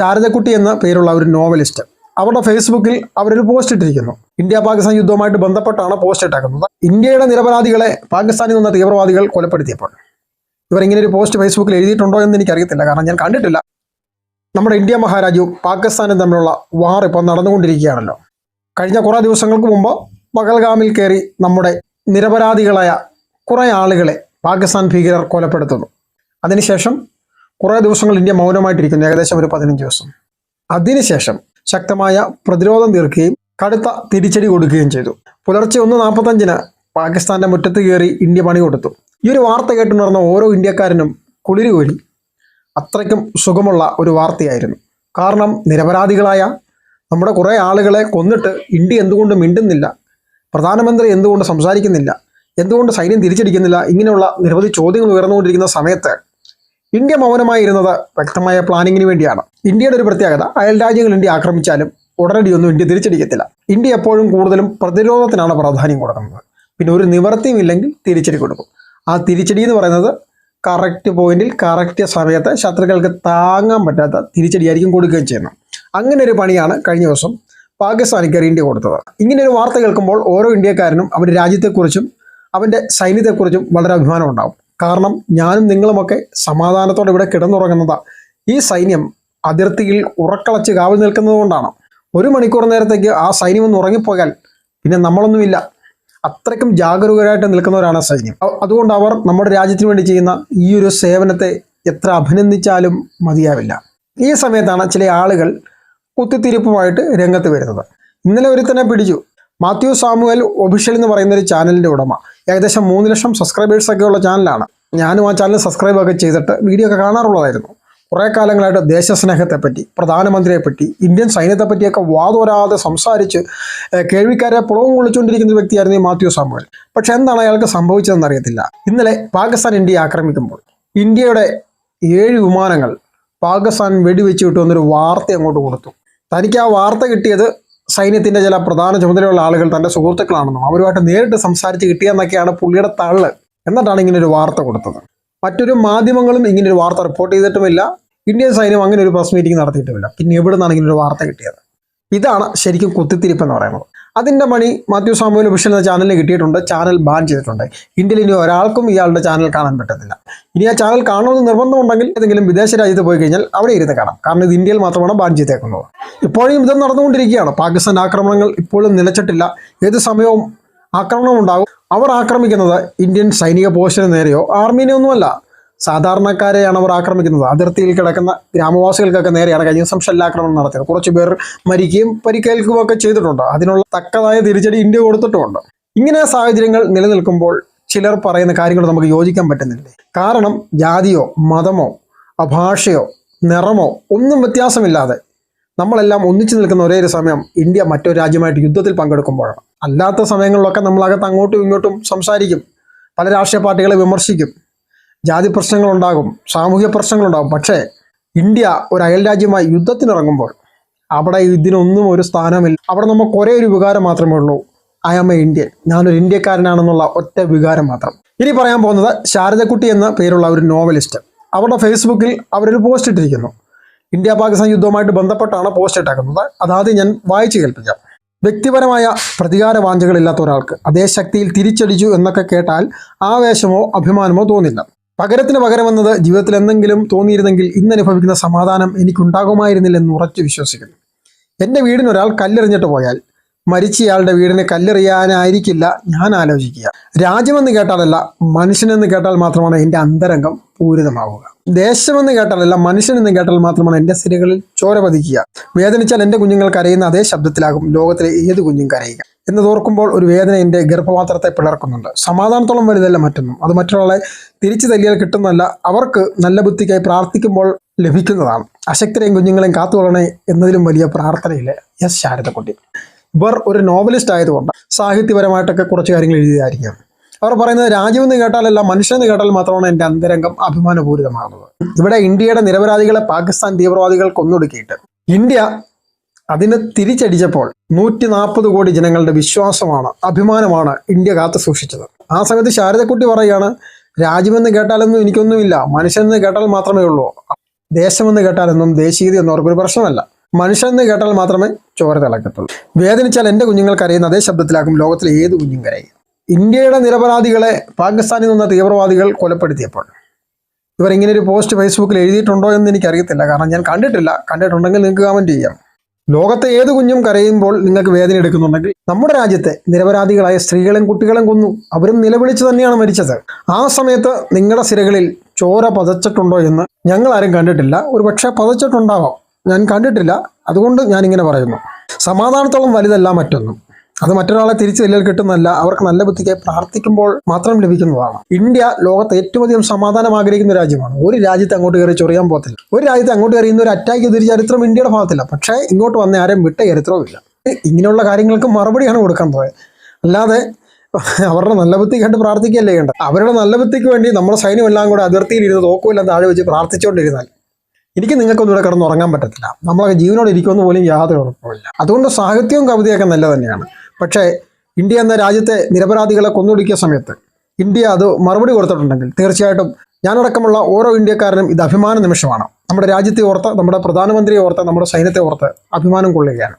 ശാരദക്കുട്ടി എന്ന പേരുള്ള ഒരു നോവലിസ്റ്റ് അവരുടെ ഫേസ്ബുക്കിൽ അവരൊരു പോസ്റ്റ് ഇട്ടിരിക്കുന്നു. ഇന്ത്യ പാകിസ്ഥാൻ യുദ്ധവുമായിട്ട് ബന്ധപ്പെട്ടാണ് പോസ്റ്റ് ഇട്ടാക്കുന്നത്. ഇന്ത്യയുടെ നിരപരാധികളെ പാകിസ്ഥാനിൽ നിന്ന് തീവ്രവാദികൾ കൊലപ്പെടുത്തിയപ്പോൾ. ഇവർ ഇങ്ങനെ ഒരു പോസ്റ്റ് ഫേസ്ബുക്കിൽ എഴുതിയിട്ടുണ്ടോ എന്ന് എനിക്കറിയത്തില്ല. കാരണം ഞാൻ കണ്ടിട്ടില്ല. നമ്മുടെ ഇന്ത്യ മഹാരാജ്യവും പാകിസ്ഥാനും തമ്മിലുള്ള വാർ ഇപ്പോൾ നടന്നുകൊണ്ടിരിക്കുകയാണല്ലോ. കഴിഞ്ഞ കുറേ ദിവസങ്ങൾക്ക് മുമ്പ് പകൽഗാമിൽ കയറി നമ്മുടെ നിരപരാധികളായ കുറേ ആളുകളെ പാകിസ്ഥാൻ ഭീകരർ കൊലപ്പെടുത്തുന്നു. അതിനുശേഷം കുറേ ദിവസങ്ങൾ ഇന്ത്യ മൗനമായിട്ടിരിക്കുന്നു ഏകദേശം ഒരു പതിനഞ്ച് ദിവസം. അതിനുശേഷം ശക്തമായ പ്രതിരോധം തീർക്കുകയും കടുത്ത തിരിച്ചടി കൊടുക്കുകയും ചെയ്തു. പുലർച്ചെ ഒന്ന് നാൽപ്പത്തഞ്ചിന് പാകിസ്ഥാന്റെ മുറ്റത്ത് കയറി ഇന്ത്യ പണി കൊടുത്തു. ഈ ഒരു വാർത്ത കേട്ടുണർന്ന ഓരോ ഇന്ത്യക്കാരനും കുളിരി കോരി അത്രയ്ക്കും സുഖമുള്ള ഒരു വാർത്തയായിരുന്നു. കാരണം നിരപരാധികളായ നമ്മുടെ കുറേ ആളുകളെ കൊന്നിട്ട് ഇന്ത്യ എന്തുകൊണ്ട് മിണ്ടുന്നില്ല? പ്രധാനമന്ത്രി എന്തുകൊണ്ട് സംസാരിക്കുന്നില്ല? എന്തുകൊണ്ട് സൈന്യം തിരിച്ചടിക്കുന്നില്ല? ഇങ്ങനെയുള്ള നിരവധി ചോദ്യങ്ങൾ ഉയർന്നുകൊണ്ടിരിക്കുന്ന സമയത്ത് ഇന്ത്യ മൗനമായിരുന്നത് വ്യക്തമായ പ്ലാനിങ്ങിന് വേണ്ടിയാണ്. ഇന്ത്യയുടെ ഒരു പ്രത്യേകത അയൽ രാജ്യങ്ങൾ ഇന്ത്യ ആക്രമിച്ചാലും ഉടനടിയൊന്നും ഇന്ത്യ തിരിച്ചടിക്കത്തില്ല. ഇന്ത്യ എപ്പോഴും കൂടുതലും പ്രതിരോധത്തിനാണ് പ്രാധാന്യം കൊടുക്കുന്നത്. പിന്നെ ഒരു നിവർത്തിയും ഇല്ലെങ്കിൽ തിരിച്ചടി കൊടുക്കും. ആ തിരിച്ചടി എന്ന് പറയുന്നത് കറക്റ്റ് പോയിന്റിൽ കറക്റ്റ് സമയത്ത് ശത്രുക്കൾക്ക് താങ്ങാൻ പറ്റാത്ത തിരിച്ചടിയായിരിക്കും കൊടുക്കുകയും ചെയ്യുന്നത് അങ്ങനെ ഒരു പണിയാണ് കഴിഞ്ഞ ദിവസം പാകിസ്ഥാനിൽ കയറി ഇന്ത്യ കൊടുത്തത്. ഇങ്ങനെ ഒരു വാർത്ത കേൾക്കുമ്പോൾ ഓരോ ഇന്ത്യക്കാരനും അവന്റെ രാജ്യത്തെക്കുറിച്ചും അവന്റെ സൈന്യത്തെക്കുറിച്ചും വളരെ അഭിമാനം ഉണ്ടാവും. കാരണം ഞാനും നിങ്ങളുമൊക്കെ സമാധാനത്തോടെ ഇവിടെ കിടന്നുറങ്ങുന്നതാ. ഈ സൈന്യം അതിർത്തിയിൽ ഉറക്കളച്ച് കാവൽ നിൽക്കുന്നതുകൊണ്ടാണ് ഒരു മണിക്കൂർ നേരത്തേക്ക് ആ സൈന്യം ഒന്ന് ഉറങ്ങിപ്പോയാൽ പിന്നെ നമ്മളൊന്നുമില്ല. അത്രയ്ക്കും ജാഗരൂകരായിട്ട് നിൽക്കുന്നവരാണ് സൈന്യം. അതുകൊണ്ട് അവർ നമ്മുടെ രാജ്യത്തിന് വേണ്ടി ചെയ്യുന്ന ഈ ഒരു സേവനത്തെ എത്ര അഭിനന്ദിച്ചാലും മതിയാവില്ല. ഈ സമയത്താണ് ചില ആളുകൾ കുത്തിത്തിരിപ്പുമായിട്ട് രംഗത്ത് വരുന്നത്. ഇന്നലെ ഒരുത്തനെ പിടിച്ചു. മാത്യു സാമുവൽ ഒഫീഷ്യൽ എന്ന് പറയുന്ന ഒരു ചാനലിന്റെ ഉടമ. ഏകദേശം മൂന്ന് ലക്ഷം സബ്സ്ക്രൈബേഴ്സ് ഒക്കെ ഉള്ള ചാനലാണ്. ഞാനും ആ ചാനൽ സബ്സ്ക്രൈബ് ഒക്കെ ചെയ്തിട്ട് വീഡിയോ ഒക്കെ കാണാറുള്ളതായിരുന്നു. കുറേ കാലങ്ങളായിട്ട് ദേശസ്നേഹത്തെപ്പറ്റി പ്രധാനമന്ത്രിയെപ്പറ്റി ഇന്ത്യൻ സൈന്യത്തെപ്പറ്റിയൊക്കെ വാതോരാതെ സംസാരിച്ച് കേൾവിക്കാരെ പുളവും കൊള്ളിച്ചുകൊണ്ടിരിക്കുന്ന വ്യക്തിയായിരുന്നു ഈ മാത്യു സാമുവൽ. പക്ഷെ എന്താണ് അയാൾക്ക് സംഭവിച്ചതെന്ന് അറിയത്തില്ല. ഇന്നലെ പാകിസ്ഥാൻ ഇന്ത്യയെ ആക്രമിക്കുമ്പോൾ ഇന്ത്യയുടെ ഏഴ് വിമാനങ്ങൾ പാകിസ്ഥാൻ വെടിവെച്ച് കിട്ടുമെന്നൊരു വാർത്ത അങ്ങോട്ട് കൊടുത്തു. തനിക്ക് ആ വാർത്ത കിട്ടിയത് സൈന്യത്തിന്റെ ചില പ്രധാന ചുമതലയുള്ള ആളുകൾ തന്റെ സുഹൃത്തുക്കളാണെന്നും അവരുമായിട്ട് നേരിട്ട് സംസാരിച്ച് കിട്ടിയെന്നൊക്കെയാണ് പുള്ളിയുടെ തള്ള് എന്നിട്ടാണ് ഇങ്ങനെ ഒരു വാർത്ത കൊടുത്തത്. മറ്റൊരു മാധ്യമങ്ങളും ഇങ്ങനെ ഒരു വാർത്ത റിപ്പോർട്ട് ചെയ്തിട്ടുമില്ല. ഇന്ത്യൻ സൈന്യം അങ്ങനെ ഒരു പ്രസ് മീറ്റിംഗ് നടത്തിയിട്ടുമില്ല. പിന്നെ എവിടെ നിന്നാണ് ഇങ്ങനെ ഒരു വാർത്ത കിട്ടിയത്? ഇതാണ് ശരിക്കും കുത്തിത്തിരിപ്പ് എന്ന് പറയുന്നത്. അതിന്റെ മണി മാത്യു സാമുവൽ ഒഫീഷ്യൽ എന്ന ചാനലിന് കിട്ടിയിട്ടുണ്ട്. ചാനൽ ബാൻ ചെയ്തിട്ടുണ്ട്. ഇന്ത്യയിൽ ഇനി ഒരാൾക്കും ഇയാളുടെ ചാനൽ കാണാൻ പറ്റത്തില്ല. ഇനി ആ ചാനൽ കാണണമെന്ന് നിർബന്ധമുണ്ടെങ്കിൽ ഏതെങ്കിലും വിദേശ രാജ്യത്ത് പോയി കഴിഞ്ഞാൽ അവിടെ ഇരുന്ന് കാണാം. കാരണം ഇത് ഇന്ത്യയിൽ മാത്രമാണ് ബാൻ ചെയ്തേക്കുന്നത്. ഇപ്പോഴും ഇത് നടന്നുകൊണ്ടിരിക്കുകയാണ്. പാകിസ്ഥാൻ ആക്രമണങ്ങൾ ഇപ്പോഴും നിലച്ചിട്ടില്ല. ഏത് സമയവും ആക്രമണം ഉണ്ടാകും അവർ ആക്രമിക്കുന്നത് ഇന്ത്യൻ സൈനിക പോസ്റ്റിന് നേരെയോ ആർമീനെ ഒന്നുമല്ല സാധാരണക്കാരെയാണ് അവർ ആക്രമിക്കുന്നത്. അതിർത്തിയിൽ കിടക്കുന്ന ഗ്രാമവാസികൾക്കൊക്കെ നേരെയാണ് കഴിഞ്ഞ ദിവസം ഷെല്ലാക്രമണം നടത്തിയത്. കുറച്ച് പേർ മരിക്കുകയും പരിക്കേൽക്കുകയും ഒക്കെ ചെയ്തിട്ടുണ്ട്. അതിനുള്ള തക്കതായ തിരിച്ചടി ഇന്ത്യ കൊടുത്തിട്ടുമുണ്ട്. ഇങ്ങനെ സാഹചര്യങ്ങൾ നിലനിൽക്കുമ്പോൾ ചിലർ പറയുന്ന കാര്യങ്ങൾ നമുക്ക് യോജിക്കാൻ പറ്റുന്നില്ലേ? കാരണം ജാതിയോ മതമോ ഭാഷയോ നിറമോ ഒന്നും വ്യത്യാസമില്ലാതെ നമ്മളെല്ലാം ഒന്നിച്ചു നിൽക്കുന്ന ഒരേ ഒരു സമയം ഇന്ത്യ മറ്റൊരു രാജ്യമായിട്ട് യുദ്ധത്തിൽ പങ്കെടുക്കുമ്പോഴാണ്. അല്ലാത്ത സമയങ്ങളിലൊക്കെ നമ്മളകത്ത് അങ്ങോട്ടും ഇങ്ങോട്ടും സംസാരിക്കും. പല രാഷ്ട്രീയ പാർട്ടികളെ വിമർശിക്കും. ജാതി പ്രശ്നങ്ങളുണ്ടാകും സാമൂഹ്യ പ്രശ്നങ്ങളുണ്ടാകും. പക്ഷേ ഇന്ത്യ ഒരു അയൽ രാജ്യമായി യുദ്ധത്തിനിറങ്ങുമ്പോൾ അവിടെ ഇതിനൊന്നും ഒരു സ്ഥാനമില്ല. അവിടെ നമുക്ക് ഒരേ ഒരു വികാരം മാത്രമേ ഉള്ളൂ. ഐ ആം എ ഇന്ത്യൻ ഞാനൊരു ഇന്ത്യക്കാരനാണെന്നുള്ള ഒറ്റ വികാരം മാത്രം. ഇനി പറയാൻ പോകുന്നത് ശാരദക്കുട്ടി എന്ന പേരുള്ള ഒരു നോവലിസ്റ്റ്. അവരുടെ ഫേസ്ബുക്കിൽ അവരൊരു പോസ്റ്റ് ഇട്ടിരിക്കുന്നു. ഇന്ത്യ പാകിസ്ഥാൻ യുദ്ധവുമായിട്ട് ബന്ധപ്പെട്ടാണ് പോസ്റ്റ് ഇട്ടേക്കുന്നത്. അതാദ്യം ഞാൻ വായിച്ചു കേൾപ്പിക്കാം. വ്യക്തിപരമായ പ്രതികാര വാഞ്ചകളില്ലാത്ത ഒരാൾക്ക് അതേ ശക്തിയിൽ തിരിച്ചടിച്ചു എന്നൊക്കെ കേട്ടാൽ ആവേശമോ അഭിമാനമോ തോന്നില്ല. പകരത്തിന് പകരം വന്നത് ജീവിതത്തിൽ എന്തെങ്കിലും തോന്നിയിരുന്നെങ്കിൽ ഇന്ന് അനുഭവിക്കുന്ന സമാധാനം എനിക്കുണ്ടാകുമായിരുന്നില്ലെന്ന് ഉറച്ചു വിശ്വസിക്കുന്നു. എന്റെ വീടിന് ഒരാൾ കല്ലെറിഞ്ഞിട്ട് പോയാൽ മരിച്ചയാളുടെ വീടിന് കല്ലെറിയാനായിരിക്കില്ല ഞാൻ ആലോചിക്കുക. രാജ്യമെന്ന് കേട്ടാലല്ല മനുഷ്യനെന്ന് കേട്ടാൽ മാത്രമാണ് എന്റെ അന്തരംഗം പൂരിതമാവുക. ദേശമെന്ന് കേട്ടാലല്ല മനുഷ്യനെന്ന് കേട്ടാൽ മാത്രമാണ് എന്റെ സ്ഥിരകളിൽ ചോര പതിക്കുക. വേദനിച്ചാൽ എന്റെ കുഞ്ഞുങ്ങൾ കരയുന്ന അതേ ശബ്ദത്തിലാകും ലോകത്തിലെ ഏത് കുഞ്ഞും കരയുക. എന്നതോർക്കുമ്പോൾ ഒരു വേദന എന്റെ ഗർഭപാത്രത്തെ പിളർക്കുന്നുണ്ട്. സമാധാനത്തോളം വലുതല്ല മറ്റൊന്നും. അത് മറ്റൊരാളെ തിരിച്ചു തല്ലിയാൽ കിട്ടുന്നതല്ല. അവർക്ക് നല്ല ബുദ്ധിക്കായി പ്രാർത്ഥിക്കുമ്പോൾ ലഭിക്കുന്നതാണ്. അശക്തരെയും കുഞ്ഞുങ്ങളെയും കാത്തുകൊള്ളണേ എന്നതിലും വലിയ പ്രാർത്ഥനയില്ല. എസ് ശാരദക്കുട്ടി ഇവർ ഒരു നോവലിസ്റ്റ് ആയതുകൊണ്ട് സാഹിത്യപരമായിട്ടൊക്കെ കുറച്ച് കാര്യങ്ങൾ എഴുതിയതായിരിക്കാം. അവർ പറയുന്നത് രാജ്യമെന്ന് കേട്ടാലല്ല മനുഷ്യനെന്ന് കേട്ടാൽ മാത്രമാണ് എന്റെ അന്തരംഗം അഭിമാനപൂരിതമാകുന്നത്. ഇവിടെ ഇന്ത്യയുടെ നിരപരാധികളെ പാകിസ്ഥാൻ തീവ്രവാദികൾ കൊന്നൊടുക്കിയിട്ട് ഇന്ത്യ അതിന് തിരിച്ചടിച്ചപ്പോൾ നൂറ്റി നാൽപ്പത് കോടി ജനങ്ങളുടെ വിശ്വാസമാണ് അഭിമാനമാണ് ഇന്ത്യ കാത്തു സൂക്ഷിച്ചത്. ആ സമയത്ത് ശാരദക്കുട്ടി പറയുകയാണ് രാജ്യമെന്ന് കേട്ടാലൊന്നും എനിക്കൊന്നുമില്ല മനുഷ്യനെന്ന് കേട്ടാൽ മാത്രമേ ഉള്ളൂ. ദേശമെന്ന് കേട്ടാലൊന്നും ദേശീയത എന്ന് അവർക്കൊരു പ്രശ്നമല്ല. മനുഷ്യനെന്ന് കേട്ടാൽ മാത്രമേ ചോര തിളക്കത്തുള്ളൂ. വേദനിച്ചാൽ എന്റെ കുഞ്ഞുങ്ങൾക്കറിയുന്ന അതേ ശബ്ദത്തിലാക്കും ലോകത്തിലെ ഏത് കുഞ്ഞും കരയും. ഇന്ത്യയുടെ നിരപരാധികളെ പാകിസ്ഥാനിൽ നിന്ന തീവ്രവാദികൾ കൊലപ്പെടുത്തിയപ്പോൾ. ഇവർ ഇങ്ങനെ ഒരു പോസ്റ്റ് ഫേസ്ബുക്കിൽ എഴുതിയിട്ടുണ്ടോ എന്ന് എനിക്കറിയത്തില്ല. കാരണം ഞാൻ കണ്ടിട്ടില്ല. കണ്ടിട്ടുണ്ടെങ്കിൽ നിങ്ങൾക്ക് കമന്റ് ചെയ്യാം. ലോകത്തെ ഏത് കുഞ്ഞും കരയുമ്പോൾ നിങ്ങൾക്ക് വേദന എടുക്കുന്നുണ്ടെങ്കിൽ നമ്മുടെ രാജ്യത്തെ നിരപരാധികളായ സ്ത്രീകളും കുട്ടികളും കൊന്നു. അവരും നിലവിളിച്ച് തന്നെയാണ് മരിച്ചത്. ആ സമയത്ത് നിങ്ങളുടെ സിരകളിൽ ചോര പതച്ചിട്ടുണ്ടോ എന്ന് ഞങ്ങൾ ആരും കണ്ടിട്ടില്ല. ഒരു പക്ഷേ പതച്ചിട്ടുണ്ടാവാം. ഞാൻ കണ്ടിട്ടില്ല. അതുകൊണ്ട് ഞാൻ ഇങ്ങനെ പറയുന്നു. സമാധാനത്തോളം വലുതല്ല മറ്റൊന്നും. അത് മറ്റൊരാളെ തിരിച്ചു വെല്ലൽ കിട്ടുന്നതല്ല. അവർക്ക് നല്ല ബുദ്ധിക്ക് പ്രാർത്ഥിക്കുമ്പോൾ മാത്രം ലഭിക്കുന്നതാണ്. ഇന്ത്യ ലോകത്ത് ഏറ്റവും അധികം സമാധാനം ആഗ്രഹിക്കുന്ന രാജ്യമാണ്. ഒരു രാജ്യത്ത് അങ്ങോട്ട് കയറി ചൊറിയാൻ പോകത്തില്ല. ഒരു രാജ്യത്ത് അങ്ങോട്ട് കയറി ഒരു അറ്റാക്ക് ചെയ്തൊരു ചരിത്രം ഇന്ത്യയുടെ ഭാഗത്തില്ല. പക്ഷേ ഇങ്ങോട്ട് വന്ന ആരെയും വിട്ട ചരിത്രവുമില്ല ഇങ്ങനെയുള്ള കാര്യങ്ങൾക്ക് മറുപടിയാണ് കൊടുക്കാൻ പോയത് അല്ലാതെ അവരുടെ നല്ല ബുദ്ധി കണ്ട് പ്രാർത്ഥിക്കുകയല്ലേ വേണ്ട അവരുടെ നല്ല ബുദ്ധിക്ക് വേണ്ടി നമ്മുടെ സൈന്യം എല്ലാം കൂടെ അതിർത്തിയിൽ ഇരുന്ന് തോക്കുമില്ലാതെ താഴെ വെച്ച് പ്രാർത്ഥിച്ചുകൊണ്ടിരുന്നാൽ എനിക്ക് നിങ്ങൾക്കൊന്നും ഇവിടെ കിടന്ന് ഉറങ്ങാൻ പറ്റത്തില്ല. നമ്മളൊക്കെ ജീവനോട് ഇരിക്കുമെന്ന് പോലും യാതൊരു ഉറപ്പില്ല അതുകൊണ്ട് സാഹിത്യവും കവിതയൊക്കെ നല്ല തന്നെയാണ്. പക്ഷേ ഇന്ത്യ എന്ന രാജ്യത്തെ നിരപരാധികളെ കൊന്നൊടുക്കിയ സമയത്ത് ഇന്ത്യ അത് മറുപടി കൊടുത്തിട്ടുണ്ടെങ്കിൽ തീർച്ചയായിട്ടും ഞാനടക്കമുള്ള ഓരോ ഇന്ത്യക്കാരനും ഇത് അഭിമാന നിമിഷമാണ്. നമ്മുടെ രാജ്യത്തെ ഓർത്ത് നമ്മുടെ പ്രധാനമന്ത്രിയെ ഓർത്ത് നമ്മുടെ സൈന്യത്തെ ഓർത്ത് അഭിമാനം കൊള്ളുകയാണ്.